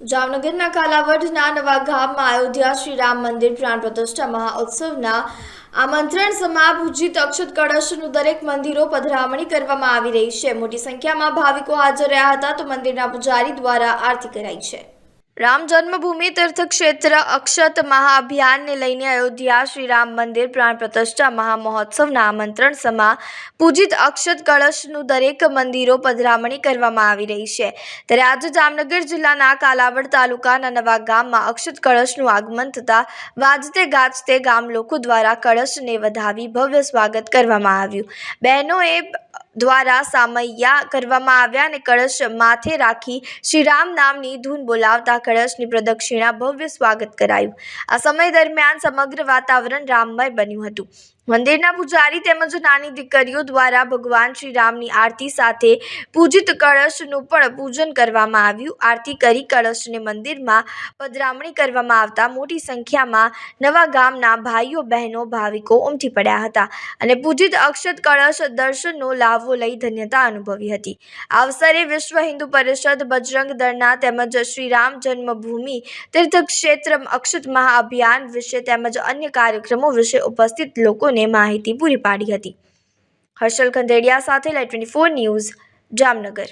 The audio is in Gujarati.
જામનગરના કાલાવડના નવા ગામમાં અયોધ્યા શ્રી રામ મંદિર પ્રાણ પ્રતિષ્ઠા મહાઉત્સવના આમંત્રણ સમા પૂજિત અક્ષત કળશનું દરેક મંદિરો પધરામણી કરવામાં આવી રહી છે. મોટી સંખ્યામાં ભાવિકો હાજર રહ્યા હતા તો મંદિરના પૂજારી દ્વારા આરતી કરાઈ છે. રામ જન્મભૂમિ તીર્થક્ષેત્ર અક્ષત મહાઅભિયાનને લઈને અયોધ્યા શ્રી રામ મંદિર પ્રાણ પ્રતિષ્ઠા મહામહોત્સવના આમંત્રણ સમા પૂજિત અક્ષત કળશનું દરેક મંદિરો પધરામણી કરવામાં આવી રહી છે. ત્યારે આજે જામનગર જિલ્લાના કાલાવડ તાલુકાના નવા ગામમાં અક્ષત કળશનું આગમન થતાં વાજતે ગાજતે ગામ લોકો દ્વારા કળશને વધાવી ભવ્ય સ્વાગત કરવામાં આવ્યું. બહેનોએ દ્વારા સામૈયા કરવામાં આવ્યા અને કળશ માથે રાખી શ્રીરામ નામની ધૂન બોલાવતા કળશની પ્રદક્ષિણા ભવ્ય સ્વાગત કરાયું. આ સમય દરમિયાન સમગ્ર વાતાવરણ રામમય બન્યું હતું. મંદિરના પૂજારી તેમજ નાની દીકરીઓ દ્વારા ભગવાન શ્રી રામની આરતી સાથે પૂજિત કળશનું પણ પૂજન કરવામાં આવ્યું. આરતી કરી કળશને મંદિરમાં પધરામણી કરવામાં આવતા મોટી સંખ્યામાં નવા ગામના ભાઈઓ, બહેનો, ભાવિકો ઉમટી પડ્યા હતા અને પૂજિત અક્ષત કળશ દર્શનનો લાભો લઈ ધન્યતા અનુભવી હતી. આ અવસરે વિશ્વ હિન્દુ પરિષદ બજરંગ દળના તેમજ શ્રી રામ જન્મભૂમિ તીર્થક્ષેત્ર અક્ષત મહાઅભિયાન વિશે તેમજ અન્ય કાર્યક્રમો વિશે ઉપસ્થિત લોકોને માહિતી પૂરી પાડી હતી. હર્ષલ ખંદેડિયા સાથે લાઈ ટ્વેન્ટી ફોર ન્યૂઝ જામનગર.